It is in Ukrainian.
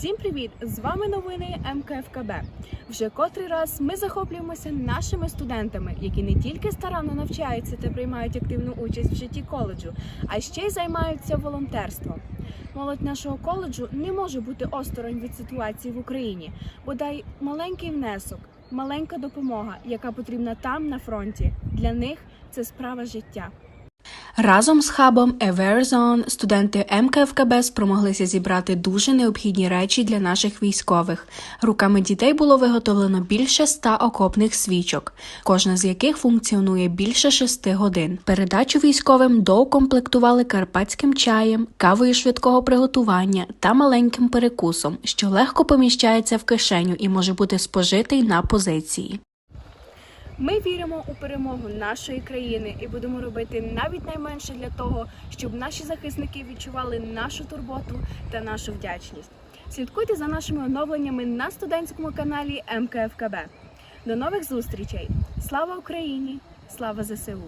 Всім привіт! З вами новини МКФКБ. Вже котрий раз ми захоплюємося нашими студентами, які не тільки старанно навчаються та приймають активну участь в житті коледжу, а ще й займаються волонтерством. Молодь нашого коледжу не може бути осторонь від ситуації в Україні, бодай маленький внесок, маленька допомога, яка потрібна там на фронті. Для них це справа життя. Разом з хабом Everzone студенти МКФКБ спромоглися зібрати дуже необхідні речі для наших військових. Руками дітей було виготовлено більше ста окопних свічок, кожна з яких функціонує більше шести годин. Передачу військовим доукомплектували карпатським чаєм, кавою швидкого приготування та маленьким перекусом, що легко поміщається в кишеню і може бути спожитий на позиції. Ми віримо у перемогу нашої країни і будемо робити навіть найменше для того, щоб наші захисники відчували нашу турботу та нашу вдячність. Слідкуйте за нашими оновленнями на студентському каналі МКФКБ. До нових зустрічей! Слава Україні! Слава ЗСУ!